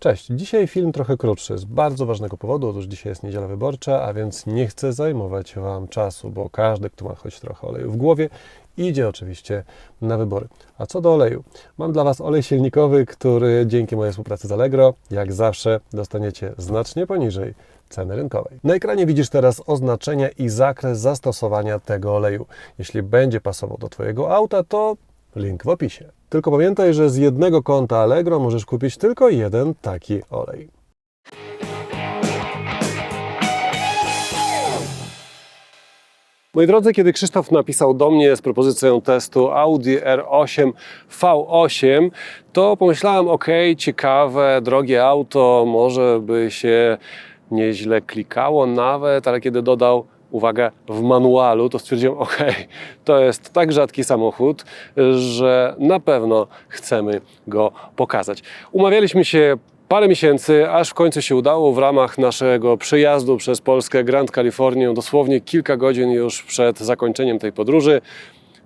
Cześć, dzisiaj film trochę krótszy z bardzo ważnego powodu. Otóż dzisiaj jest niedziela wyborcza, a więc nie chcę zajmować Wam czasu, bo każdy, kto ma choć trochę oleju w głowie, idzie oczywiście na wybory. A co do oleju, mam dla Was olej silnikowy, który dzięki mojej współpracy z Allegro, jak zawsze, dostaniecie znacznie poniżej ceny rynkowej. Na ekranie widzisz teraz oznaczenia i zakres zastosowania tego oleju. Jeśli będzie pasował do Twojego auta, to link w opisie. Tylko pamiętaj, że z jednego konta Allegro możesz kupić tylko jeden taki olej. Moi drodzy, kiedy Krzysztof napisał do mnie z propozycją testu Audi R8 V8, to pomyślałem, ok, ciekawe, drogie auto, może by się nieźle klikało nawet, ale kiedy dodał uwagę w manualu, to stwierdziłem, ok, to jest tak rzadki samochód, że na pewno chcemy go pokazać. Umawialiśmy się parę miesięcy, aż w końcu się udało w ramach naszego przyjazdu przez Polskę Grand Californię, dosłownie kilka godzin już przed zakończeniem tej podróży.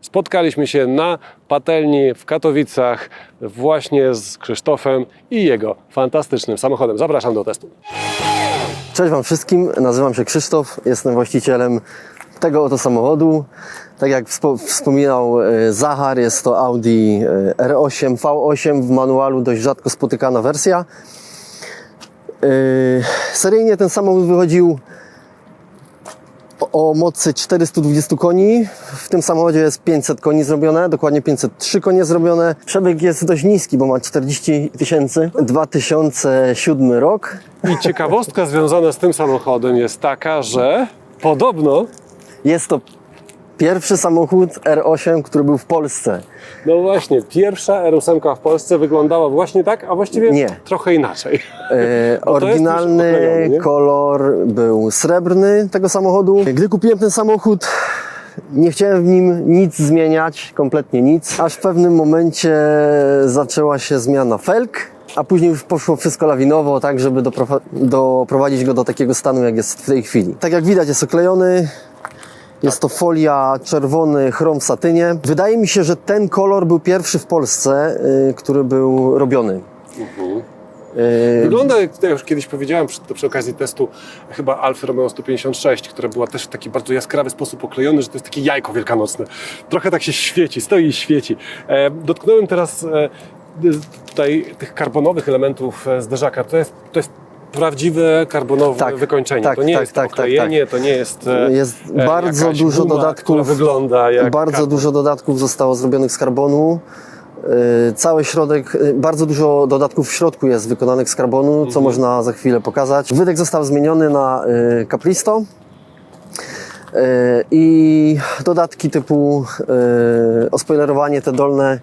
Spotkaliśmy się na patelni w Katowicach właśnie z Krzysztofem i jego fantastycznym samochodem. Zapraszam do testu. Cześć Wam wszystkim, nazywam się Krzysztof, jestem właścicielem tego oto samochodu. Tak jak wspo- wspominał e, Zachar, jest to Audi e, R8 V8 w manualu, dość rzadko spotykana wersja. E, Seryjnie ten samochód wychodził o mocy 420 koni. W tym samochodzie jest 500 koni zrobione, dokładnie 503 konie zrobione. Przebieg jest dość niski, bo ma 40 tysięcy. 2007 rok. I ciekawostka związana z tym samochodem jest taka, że podobno, Jest to pierwszy samochód R8, który był w Polsce. no właśnie, pierwsza R8 w Polsce wyglądała właśnie tak, a właściwie Nie. trochę inaczej. E, oryginalny kolor był srebrny tego samochodu. Gdy kupiłem ten samochód, nie chciałem w nim nic zmieniać, kompletnie nic. Aż w pewnym momencie zaczęła się zmiana felg, a później już poszło wszystko lawinowo, tak żeby doprowa- doprowadzić go do takiego stanu, jak jest w tej chwili. Tak jak widać, jest oklejony. Jest to folia czerwony chrom w satynie. Wydaje mi się, że ten kolor był pierwszy w Polsce, y, który był robiony. Y, Wygląda, jak ja już kiedyś powiedziałem przy, przy okazji testu chyba Alfa Romeo 156, która była też w taki bardzo jaskrawy sposób oklejony, że to jest takie jajko wielkanocne. Trochę tak się świeci, stoi i świeci. E, dotknąłem teraz e, tutaj tych karbonowych elementów e, zderzaka. To jest, to jest prawdziwe karbonowe Tak, wykończenie. tak, to nie tak, jest tak, tak, oklejenie, to nie jest e, Jest e, bardzo dużo guma, dodatków. wygląda jak Bardzo karbon. dużo dodatków zostało zrobionych z karbonu. Yy, Cały środek, bardzo dużo dodatków w środku jest wykonanych z karbonu, Mhm. co można za chwilę pokazać. Wydech został zmieniony na Capristo. Yy, I dodatki typu ospoilerowanie te dolne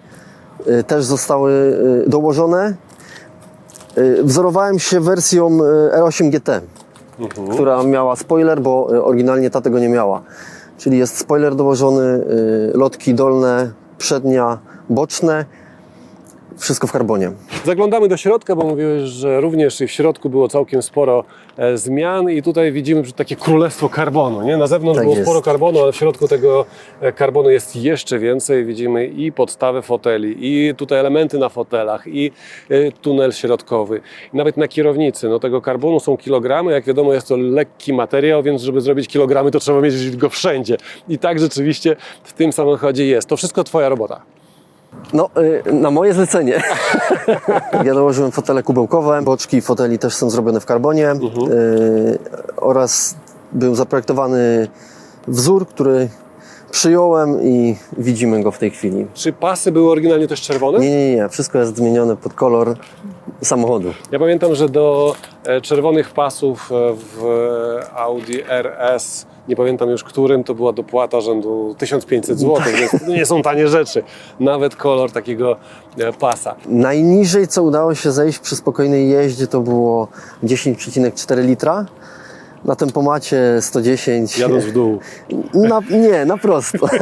też zostały dołożone. Yy, Wzorowałem się wersją yy, R8 GT Mhm. która miała spoiler, bo y, oryginalnie ta tego nie miała. Czyli jest spoiler dołożony, y, lotki dolne, przednia, boczne, wszystko w karbonie. Zaglądamy do środka, bo mówiłeś, że również w środku było całkiem sporo e, zmian i tutaj widzimy takie królestwo karbonu. Nie? Na zewnątrz Tak było jest. sporo karbonu, ale w środku tego e, karbonu jest jeszcze więcej. Widzimy i podstawę foteli, i tutaj elementy na fotelach, i e, tunel środkowy, i nawet na kierownicy. No tego karbonu są kilogramy, jak wiadomo jest to lekki materiał, więc żeby zrobić kilogramy to trzeba mieć go wszędzie. I tak rzeczywiście w tym samochodzie jest. To wszystko Twoja robota. No, y, na moje zlecenie. ja dołożyłem fotele kubełkowe, boczki foteli też są zrobione w karbonie y, oraz był zaprojektowany wzór, który przyjąłem i widzimy go w tej chwili. Czy pasy były oryginalnie też czerwone? Nie, nie, nie, wszystko jest zmienione pod kolor samochodu. Ja pamiętam, że do e, czerwonych pasów e, w Audi RS, nie pamiętam już którym, to była dopłata rzędu 1500 zł, więc to nie są tanie rzeczy. Nawet kolor takiego e, pasa. Najniżej, co udało się zejść przy spokojnej jeździe, to było 10,4 litra. Na tempomacie 110. Jadąc w dół. Na, nie, na prosto.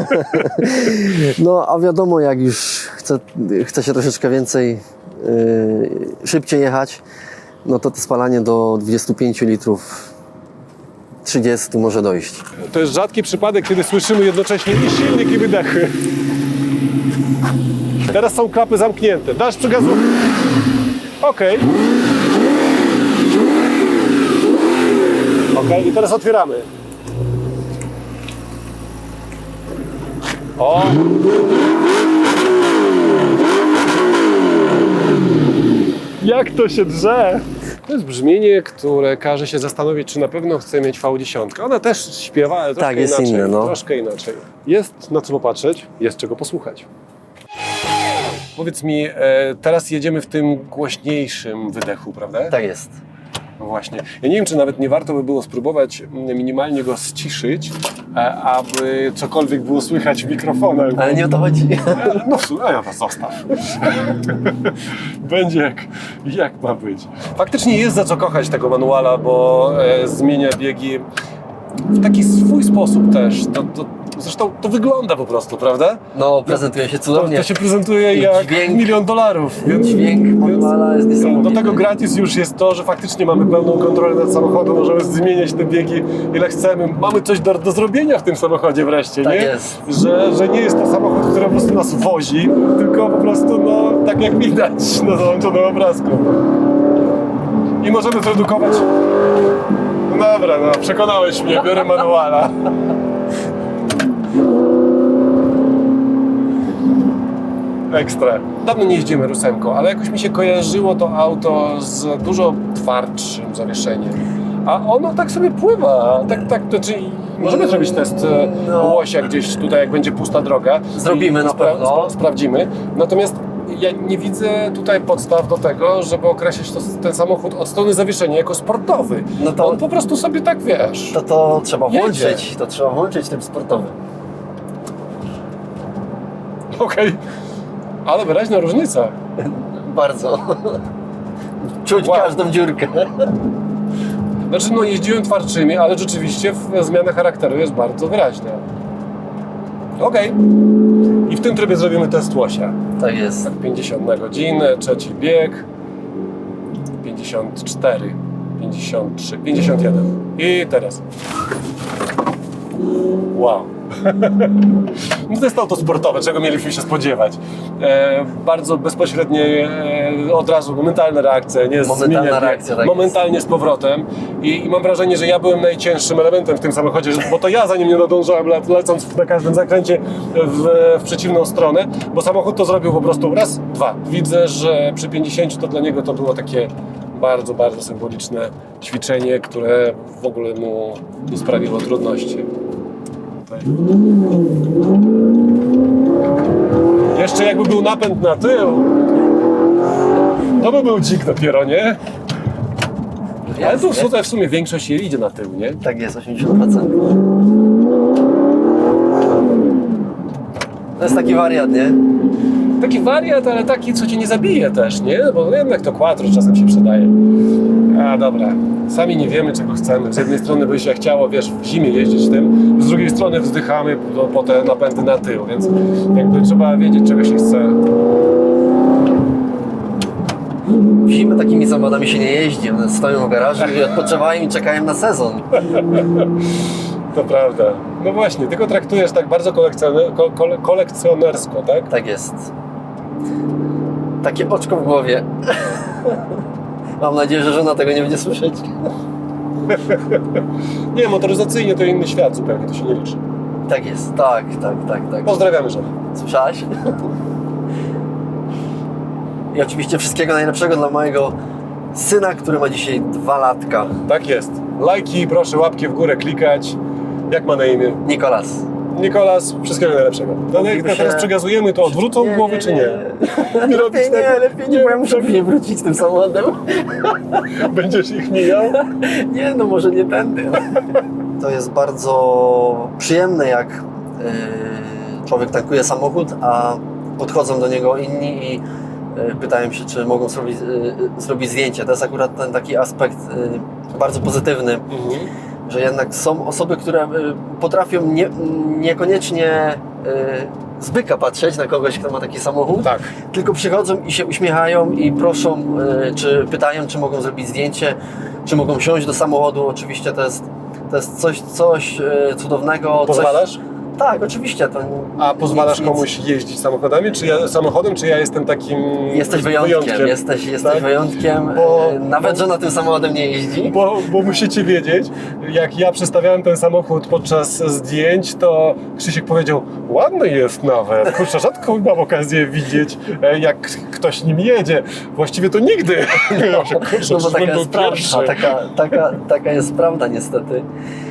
No, a wiadomo, jak już chce, chce się troszeczkę więcej, yy, szybciej jechać, no to to spalanie do 25 litrów, 30 może dojść. To jest rzadki przypadek, kiedy słyszymy jednocześnie i silnik, i wydechy. Teraz są klapy zamknięte. Dasz przy gazu. Okej. Okej, i teraz otwieramy. O! Jak to się drze? To jest brzmienie, które każe się zastanowić, czy na pewno chce mieć V10. Ona też śpiewa, ale troszkę Tak, jest inaczej. inne, no. Troszkę inaczej. Jest na co popatrzeć, jest czego posłuchać. Powiedz mi, e, teraz jedziemy w tym głośniejszym wydechu, prawda? Tak jest. No właśnie. Ja nie wiem, czy nawet nie warto by było spróbować mm, minimalnie go ściszyć, e, aby cokolwiek było słychać w mikrofonach. Ale nie o to chodzi. E, No a ja to zostaw. Będzie jak, jak ma być. Faktycznie jest za co kochać tego manuala, bo e, zmienia biegi w taki swój sposób też. To, to, zresztą to wygląda po prostu, prawda? No, prezentuje się To, cudownie. to się prezentuje I jak dźwięk- milion dolarów. Więc, Dźwięk manuala jest niesamowity. do tego gratis już jest to, że faktycznie mamy pełną kontrolę nad samochodem, możemy zmieniać te biegi ile chcemy. Mamy coś do, do zrobienia w tym samochodzie wreszcie, Tak nie? jest. Że, że nie jest to samochód, który po prostu nas wozi, tylko po prostu, no, tak jak widać na załączonym obrazku. I możemy zredukować... No dobra, no, przekonałeś mnie, biorę manuala. Ekstra. Dawno nie jeździmy ósemką, ale jakoś mi się kojarzyło to auto z dużo twardszym zawieszeniem. A ono tak sobie pływa. Tak, tak, to znaczy możemy zrobić test e, No. łosia gdzieś tutaj, jak będzie pusta droga. Zrobimy na pewno. spra- sprawdzimy. Natomiast ja nie widzę tutaj podstaw do tego, żeby określić to, ten samochód od strony zawieszenia jako sportowy. No to- On po prostu sobie tak wiesz. To to trzeba Jedzie. włączyć. To trzeba włączyć tym sportowym. Okej. Ale wyraźna różnica. Bardzo. Czuć Wow. każdą dziurkę. Znaczy, no jeździłem twardczymi, ale rzeczywiście zmiana charakteru jest bardzo wyraźna. Okej. I w tym trybie zrobimy test łosia. Tak jest. 50 na godzinę, trzeci bieg. 54, 53, 51. I teraz. Wow. No to jest auto sportowe, czego mieliśmy się spodziewać. E, bardzo bezpośrednie, e, od razu momentalna reakcja, nie Momentalna zmienia reakcja, tak Momentalnie z powrotem. I, I mam wrażenie, że ja byłem najcięższym elementem w tym samochodzie, bo to ja za nim nie nadążałem, le, lecąc na każdym zakręcie w, w przeciwną stronę, bo samochód to zrobił po prostu raz, dwa. Widzę, że przy 50 to dla niego to było takie bardzo, bardzo symboliczne ćwiczenie, które w ogóle mu nie sprawiło trudności. Jeszcze jakby był napęd na tył, to by był dzik dopiero, nie? Ale tu tutaj w sumie większość jej idzie na tył, nie? Tak jest, 80%. To jest taki wariat, nie? Taki wariat, ale taki, co cię nie zabije też, nie? Bo jednak to quattro czasem się przydaje. A dobra, sami nie wiemy, czego chcemy. Z jednej strony by się chciało, wiesz, w zimie jeździć tym, z drugiej strony wzdychamy po, po te napędy na tył, więc jakby trzeba wiedzieć, czego się chce. W zimę takimi samochodami się nie jeździ. One stoją w garażu i odpoczywają i czekają na sezon. To prawda. No właśnie, tylko traktujesz tak bardzo kolekcjoner, ko, kole, kolekcjonersko, tak? Tak jest. Takie oczko w głowie. Mam nadzieję, że żona tego nie będzie słyszeć. Nie, motoryzacyjnie to inny świat zupełnie, to się nie liczy. Tak jest, tak, tak, tak, tak. Pozdrawiamy żonę. Słyszałaś? I oczywiście wszystkiego najlepszego dla mojego syna, który ma dzisiaj dwa latka. Tak jest. Lajki, proszę, łapki w górę klikać. Jak ma na imię? Nikolas. Nikolas, wszystkiego najlepszego. Jak Mogliby teraz się- przegazujemy, to odwrócą głowę, czy nie? Nie, robić lepiej nie, tego. lepiej nie, bo ja muszę później wrócić tym samochodem. Będziesz ich mijał? Nie, no może nie tędy. To jest bardzo przyjemne, jak yy, człowiek tankuje samochód, a podchodzą do niego inni i yy, pytają się, czy mogą zrobić, yy, zrobić zdjęcie. To jest akurat ten taki aspekt bardzo pozytywny, Mhm. Że jednak są osoby, które yy, potrafią nie, niekoniecznie yy, z byka patrzeć na kogoś, kto ma taki samochód, Tak. tylko przychodzą i się uśmiechają i proszą, y, czy pytają, czy mogą zrobić zdjęcie, czy mogą wsiąść do samochodu. Oczywiście to jest, to jest coś, coś y, cudownego. Pozwalasz? Coś, tak, oczywiście. To A pozwalasz nic- komuś jeździć samochodami, czy ja, samochodem, czy ja jestem takim Jesteś wyjątkiem, jesteś, jesteś tak? wyjątkiem. Bo- e, Nawet żona tym samochodem nie jeździ. Bo, bo musicie wiedzieć, jak ja przestawiałem ten samochód podczas zdjęć, to Krzysiek powiedział, ładny jest nawet. Kurczę, rzadko mam okazję widzieć, e, jak ktoś nim jedzie. Właściwie to nigdy. Ja się, kurczę, No bo taka jest prawda, taka, taka, taka jest prawda niestety.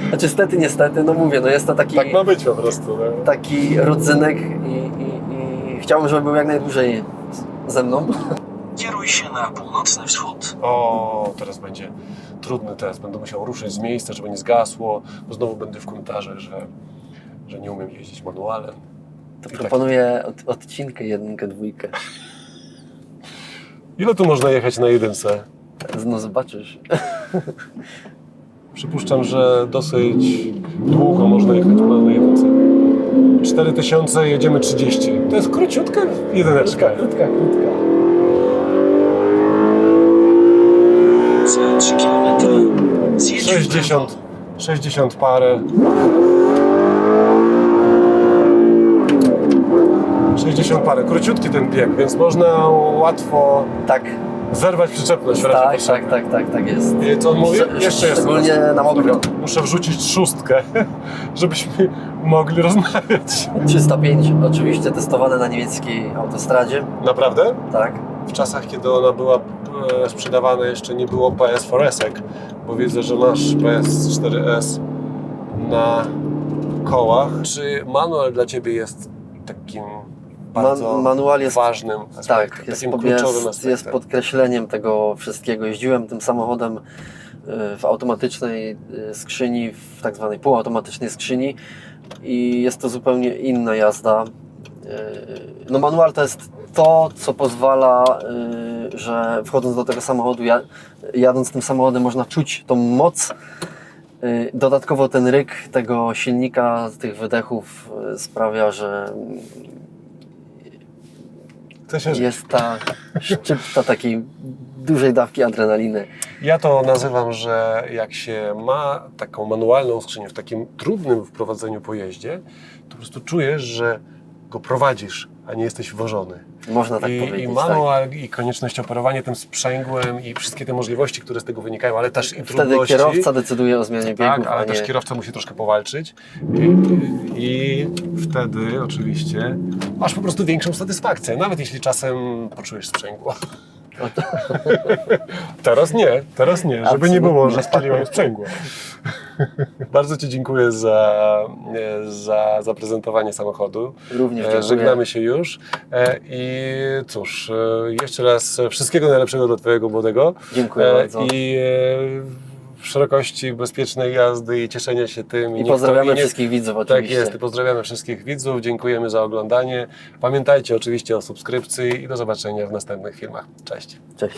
Znaczy stety, niestety, no mówię, no jest to taki, Tak ma być po prostu. No. taki rodzynek i, i, i chciałbym, żeby był jak najdłużej ze mną. Kieruj się na północny wschód. O, teraz będzie trudny test. Będę musiał ruszyć z miejsca, żeby nie zgasło, bo znowu będę w komentarzach, że, że nie umiem jeździć manualem. To I tak. proponuję od, odcinkę, jedynkę, dwójkę. Ile tu można jechać na jedynce? No zobaczysz. Przypuszczam, że dosyć długo można jechać na na jedynce. 4000, jedziemy 30. To jest króciutka jedyneczka. krótka, krótka. Za 3 km zjedź w 60, 60 parę. 60 parę. Króciutki ten bieg, więc można łatwo Tak, zerwać przyczepność w razie tak, potrzeby. tak, tak, tak, tak jest. I co on mówi? Szcz- Jeszcze jest. Szczególnie na. Dobra, muszę wrzucić szóstkę, żebyśmy mogli rozmawiać. 305 oczywiście testowane na niemieckiej autostradzie, Naprawdę? tak. W czasach, kiedy ona była e, sprzedawana, jeszcze nie było PS4S, bo widzę, że masz PS4S na kołach. Czy manual dla Ciebie jest takim bardzo Man, manual jest ważnym aspektem, Tak, jest, takim jest, aspektem? jest podkreśleniem tego wszystkiego. Jeździłem tym samochodem y, w automatycznej y, skrzyni, w tak zwanej półautomatycznej skrzyni i jest to zupełnie inna jazda. Y, No manual to jest to, co pozwala, że wchodząc do tego samochodu, ja- jadąc tym samochodem można czuć tą moc. Dodatkowo ten ryk tego silnika, tych wydechów sprawia, że jest ta szczypta takiej dużej dawki adrenaliny. Ja to nazywam, że jak się ma taką manualną skrzynię w takim trudnym wprowadzeniu pojeździe, to po prostu czujesz, że go prowadzisz, a nie jesteś wożony. Można tak I, powiedzieć. I tak. manual, i konieczność operowania tym sprzęgłem, i wszystkie te możliwości, które z tego wynikają, ale też i Wtedy trudności. kierowca decyduje o zmianie biegów, Tak, ale nie... też kierowca musi troszkę powalczyć. I, I wtedy oczywiście masz po prostu większą satysfakcję, nawet jeśli czasem poczujesz sprzęgło. Teraz nie, teraz nie, żeby nie było, że spaliłem sprzęgło. Bardzo Ci dziękuję za, za zaprezentowanie samochodu. Również E, dziękuję. Żegnamy się już. E, I cóż, e, jeszcze raz wszystkiego najlepszego dla Twojego młodego. Dziękuję E, bardzo. I e, szerokości bezpiecznej jazdy i cieszenia się tym. I pozdrawiamy nie- wszystkich widzów Tak oczywiście. jest, i pozdrawiamy wszystkich widzów, dziękujemy za oglądanie. Pamiętajcie oczywiście o subskrypcji i do zobaczenia w następnych filmach. Cześć. Cześć.